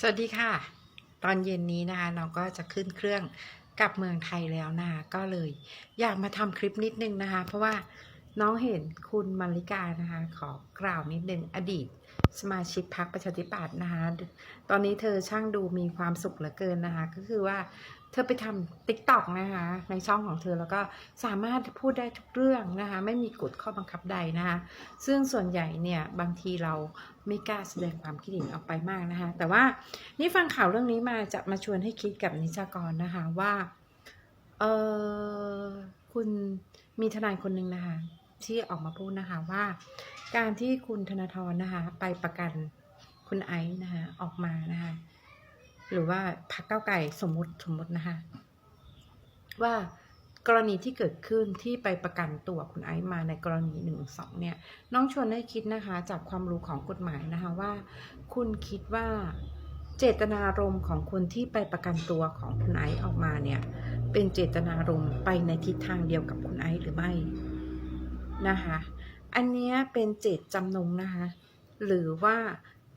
สวัสดีค่ะ ตอนเย็นนี้นะคะเราก็จะขึ้นเครื่องกลับเมืองไทยแล้วนะคะก็เลย อยากมาทำคลิปนิดนึงนะคะ เพราะว่า น้องเห็นคุณมาริกานะคะ ขอกล่าวนิดนึงอดีต สมาชิกพรรคประชาธิปัตย์นะคะ ตอนนี้เธอช่างดูมีความสุขเหลือเกินนะคะ ก็คือว่าเธอไปทำติ๊กต็อกนะคะ ในช่องของเธอแล้วก็สามารถพูดได้ทุกเรื่องนะคะ ไม่มีกฎข้อบังคับใดนะคะ ซึ่งส่วนใหญ่เนี่ย บางทีเราไม่กล้าแสดงความคิดเห็นออกไปมากนะคะ แต่ว่านี่ฟังข่าวเรื่องนี้มาจะมาชวนให้คิดกับนิชากรนะคะว่าเออคุณมีทนายคนหนึ่งนะคะ ที่ออกมาพูดนะคะว่า การที่คุณธนาธรนะคะ ไปประกันคุณไอซ์นะคะ ออกมานะคะ หรือว่าพักเก้าไก่สมมติสมมตินะคะ ว่ากรณีที่เกิดขึ้นที่ไปประกันตัวคุณไอซ์มาในกรณีหนึ่งสองเนี่ย น้องชวนให้คิดนะคะ จากความรู้ของกฎหมายนะคะว่า คุณคิดว่าเจตนารมณ์ของคนที่ไปประกันตัวของคุณไอซ์ออกมาเนี่ย เป็นเจตนารมณ์ไปในทิศทางเดียวกับคุณไอซ์หรือไม่ นะคะ อันนี้เป็นเจตจำนงนะคะ หรือว่า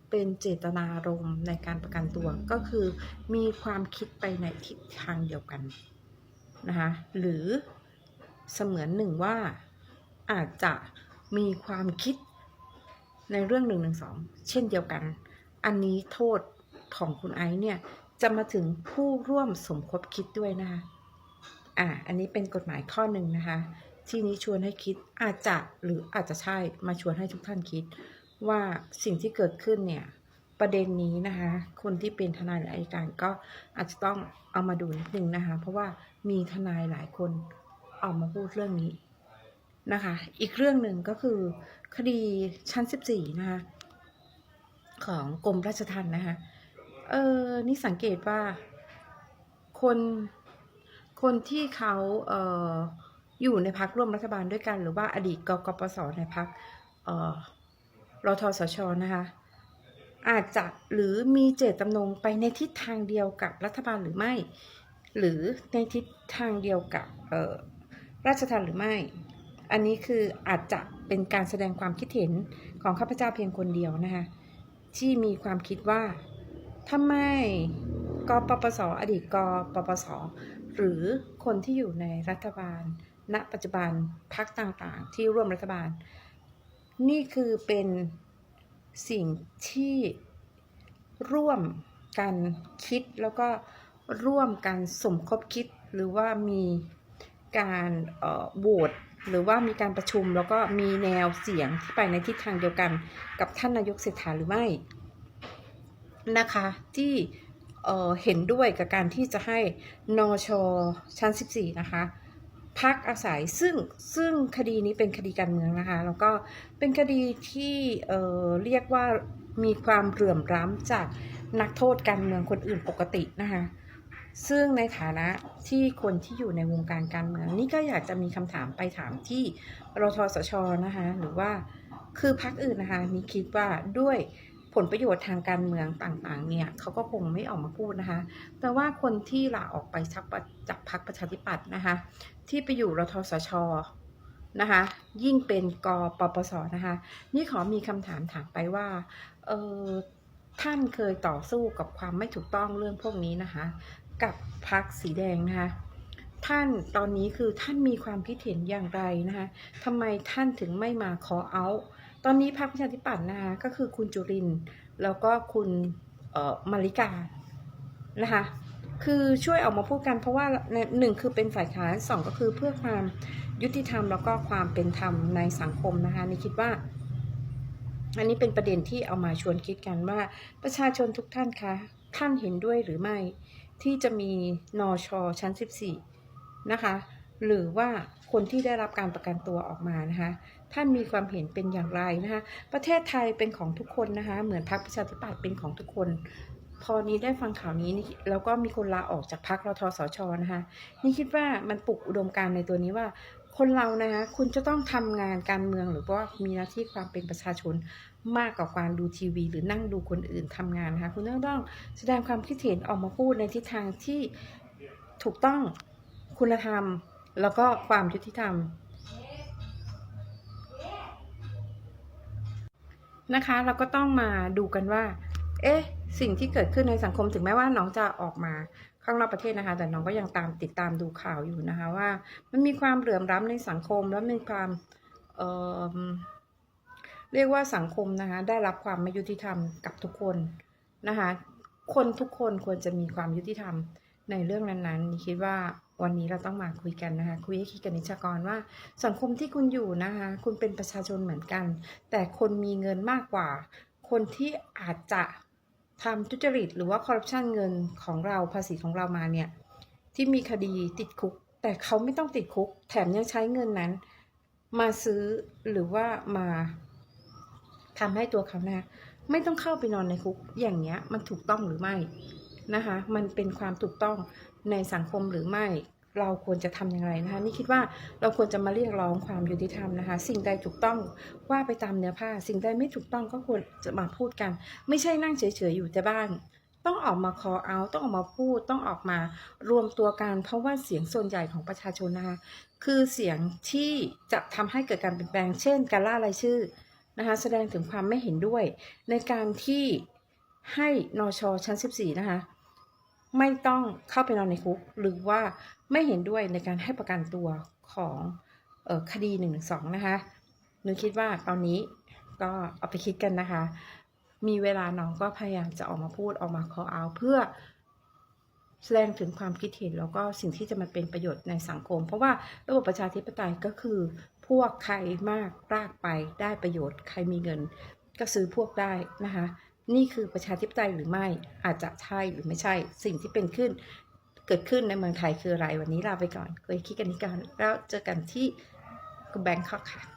เป็นเจตนารมณ์ในการประกันตัวก็คือมีความคิดไปในทิศทางเดียวกันนะคะหรือเสมือนหนึ่งว่าอาจจะมีความคิดในเรื่องหนึ่งหนึ่งสองเช่นเดียวกัน อันนี้โทษของคุณไอซ์เนี่ยจะมาถึงผู้ร่วมสมคบคิดด้วยนะคะอ่าอันนี้เป็นกฎหมายข้อหนึ่งนะคะ ที่นี้ชวนให้คิดอาจจะหรืออาจจะใช่มาชวนให้ทุกท่านคิด ว่าสิ่งที่เกิดขึ้นเนี่ยประเด็นนี้นะคะ คนที่เป็นทนายหรืออัยการก็อาจจะต้องเอามาดูนิดนึงนะคะ เพราะว่ามีทนายหลายคนออกมาพูดเรื่องนี้นะคะ อีกเรื่องหนึ่งก็คือคดีชั้น 14 นะคะ ของกรมราชทัณฑ์นะคะ เออนี่สังเกตว่าคนคนที่เขาเอ่อ อยู่ในพักร่วมรัฐบาลด้วยกัน หรือว่าอดีตกกปสในพักเอ่อรทสชนะคะ อาจจะหรือมีเจตจำนงไปในทิศทางเดียวกับรัฐบาลหรือไม่ หรือในทิศทางเดียวกับราชทัณฑ์หรือไม่ อันนี้คืออาจจะเป็นการแสดงความคิดเห็นของข้าพเจ้าเพียงคนเดียวนะคะที่มีความคิดว่าทำไมกปปสอดีตกปปสหรือคนที่อยู่ในรัฐบาล ณปัจจุบันพักต่างๆ ที่ร่วมรัฐบาล นี่คือเป็นสิ่งที่ร่วมกันคิดแล้วก็ร่วมกันสมคบคิดหรือว่ามีการโหวตหรือว่ามีการประชุมแล้วก็มีแนวเสียงที่ไปในทิศทางเดียวกันกับท่านนายกเศรษฐาหรือไม่นะคะที่เเห็นด้วยกับการที่จะให้นอชชั้น 14 นะคะ พักอาศัยซึ่งซึ่งคดีนี้เป็นคดีการเมืองนะคะ แล้วก็เป็นคดีที่เอ่อเรียกว่ามีความเหลื่อมล้ำจากนักโทษการเมืองคนอื่นปกตินะคะซึ่งในฐานะที่คนที่อยู่ในวงการการเมืองนี่ก็อยากจะมีคำถามไปถามที่รทสชนะคะหรือว่าคือพักอื่นนะคะนี่คิดว่าด้วยผลประโยชน์ทางการเมืองต่างๆ เนี่ยเขาก็คงไม่ออกมาพูดนะคะ แต่ว่าคนที่ลาออกไปจากจากพรรคประชาธิปัตย์นะคะ ที่ไปอยู่รทสชนะคะยิ่งเป็นกปปสนะคะนี่ขอมีคำถามถามไปว่าเออท่านเคยต่อสู้กับความไม่ถูกต้องเรื่องพวกนี้นะคะกับพรรคสีแดงนะคะท่านตอนนี้คือท่านมีความคิดเห็นอย่างไรนะคะทำไมท่านถึงไม่มาขอเอา ตอนนี้พรรคประชาธิปัตย์นะคะก็คือคุณจุรินแล้วก็คุณเออมาริกานะคะ คือช่วยออกมาพูดกันเพราะว่าหนึ่งคือเป็นฝ่ายค้านสองก็คือเพื่อความยุติธรรมแล้วก็ความเป็นธรรมในสังคมนะคะนี่คิดว่า อันนี้เป็นประเด็นที่เอามาชวนคิดกันว่าประชาชนทุกท่านคะท่านเห็นด้วยหรือไม่ที่จะมีนอชอชั้น 14 นะคะ หรือว่าคนที่ได้รับการประกันตัวออกมานะคะ ท่านมีความเห็นเป็นอย่างไรนะคะ ประเทศไทยเป็นของทุกคนนะคะ เหมือนพรรคประชาธิปัตย์เป็นของทุกคน พอนี้ได้ฟังข่าวนี้แล้วก็มีคนลาออกจากพรรครทสชนะคะนี่คิดว่ามันปลุกอุดมการณ์ในตัวนี้ว่า คนเรานะคะคุณจะต้องทำงานการเมืองหรือว่ามีหน้าที่ความเป็นประชาชนมากกว่าการดูทีวี หรือนั่งดูคนอื่นทำงานนะคะคุณต้องต้องแสดงความคิดเห็นออกมาพูดในทิศทางที่ถูกต้องคุณธรรม แล้วก็ความยุติธรรมนะคะ เราก็ต้องมาดูกันว่า เอ๊ะ สิ่งที่เกิดขึ้นในสังคมถึงแม้ว่าน้องจะออกมาข้างนอกประเทศนะคะ แต่น้องก็ยังตามติดตามดูข่าวอยู่นะคะ ว่ามันมีความเหลื่อมล้ำในสังคมและมีความเเรียกว่าสังคมนะคะได้รับความไม่ยุติธรรมกับทุกคนนะคะคนทุกคนควรจะมีความยุติธรรมในเรื่องนั้นๆนี่คิดว่าวันนี้เราต้องมาคุยกันนะคะ คุยให้คิดกับนิชากรว่า สังคมที่คุณอยู่นะคะ คุณเป็นประชาชนเหมือนกัน แต่คนมีเงินมากกว่า คนที่อาจจะ ทำทุจริตหรือว่าคอร์รัปชันเงินของเราภาษีของเรามาเนี่ยที่มีคดีติดคุก แต่เขาไม่ต้องติดคุก แถมยังใช้เงินนั้น มาซื้อหรือว่ามาทำให้ตัวเขานะไม่ต้องเข้าไปนอนในคุกอย่างเงี้ยมันถูกต้องหรือไม่นะคะ มันเป็นความถูกต้องในสังคมหรือไม่ เราควรจะทำอย่างไรนะคะนี่คิดว่าเราควรจะมาเรียกร้องความยุติธรรมนะคะ สิ่งใดถูกต้องว่าไปตามเนื้อผ้า สิ่งใดไม่ถูกต้องก็ควรจะมาพูดกัน ไม่ใช่นั่งเฉยๆอยู่แต่บ้าน ต้องออกมา call out ต้องออกมาพูด ต้องออกมารวมตัวกัน เพราะว่าเสียงส่วนใหญ่ของประชาชนนะคะคือเสียงที่จะทำให้เกิดการเปลี่ยนแปลง เช่น การล่ารายชื่อนะคะแสดงถึงความไม่เห็นด้วย ในการที่ให้นอชอชั้น 14 นะคะ ไม่ต้องเข้าไปนอนในคุก หรือว่าไม่เห็นด้วยในการให้ประกันตัวของออคดี1นึนะคะหนูคิดว่าตอนนี้ก็เอาไปคิดกันนะคะ มีเวลาน้องก็พยายามจะออกมาพูดออกมา call out เพื่อแสดงถึงความคิดเห็นแล้วก็สิ่งที่จะมาเป็นประโยชน์ในสังคม เพราะว่าระบบประชาธิปไตยก็คือ พวกใครมากรากไปได้ประโยชน์ ใครมีเงินก็ซื้อพวกได้นะคะ นี่คือประชาธิปไตยหรือไม่อาจจะใช่หรือไม่ใช่ สิ่งที่เป็นขึ้น เกิดขึ้นในเมืองไทยคืออะไรวันนี้ลาไปก่อนเคยคิดกันนี้กันแล้วเจอกันที่แบงคอกค่ะ